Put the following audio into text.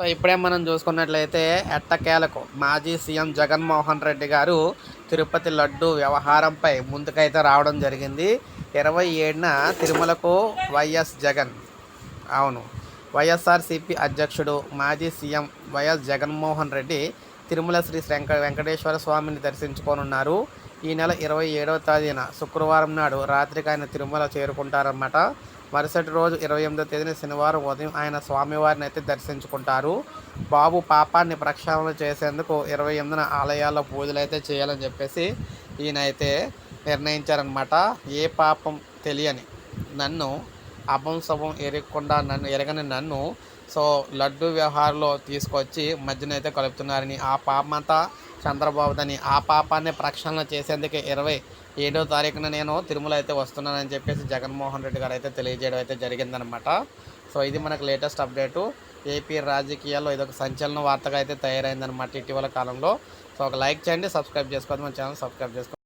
So ఇప్పుడే మనం చూసుకున్నట్లయితే ఎట్టకేలకు మాజీ సీఎం జగన్మోహన్ రెడ్డి గారు తిరుపతి లడ్డు వ్యవహారంపై ముందుకైతే రావడం జరిగింది. ఇరవై ఏడున తిరుమలకు వైఎస్ జగన్. అవును. వైఎస్ఆర్సీపీ అధ్యక్షుడు మాజీ సీఎం వైఎస్ జగన్మోహన్ రెడ్డి తిరుమల శ్రీ వెంక వెంకటేశ్వర స్వామిని దర్శించుకోనున్నారు. ఈ నెల ఇరవై ఏడవ తేదీన శుక్రవారం నాడు రాత్రికి ఆయన తిరుమల చేరుకుంటారన్నమాట. మరుసటి రోజు ఇరవై ఎనిమిదో తేదీన శనివారం ఉదయం ఆయన స్వామివారిని అయితే దర్శించుకుంటారు. బాబు పాపాన్ని ప్రక్షాళన చేసేందుకు ఇరవై ఎనిమిదిన ఆలయాల్లో పూజలు అయితే చేయాలని చెప్పేసి ఈయన అయితే నిర్ణయించారనమాట ఏ పాపం తెలియని నన్ను అభం శుభం ఎరగకుండా నన్ను ఎరగని నన్ను సో లడ్డు వ్యవహారంలో తీసుకొచ్చి మధ్యనైతే కలుపుతున్నారని ఆ పాపమంతా చంద్రబాబుదని ఆ పాపాన్ని ప్రక్షాళన చేసేందుకే ఇరవై ఏడో తారీఖున నేను తిరుమల అయితే వస్తున్నానని చెప్పేసి జగన్మోహన్ రెడ్డి గారు అయితే తెలియజేయడం అయితే జరిగిందనమాట సో ఇది మనకు లేటెస్ట్ అప్డేటు. ఏపీ రాజకీయాల్లో ఇదొక సంచలన వార్తగా అయితే తయారైందనమాట ఇటీవల కాలంలో. సో ఒక లైక్ చేయండి సబ్స్క్రైబ్ చేసుకోండి మన ఛానల్ సబ్స్క్రైబ్ చేసుకోండి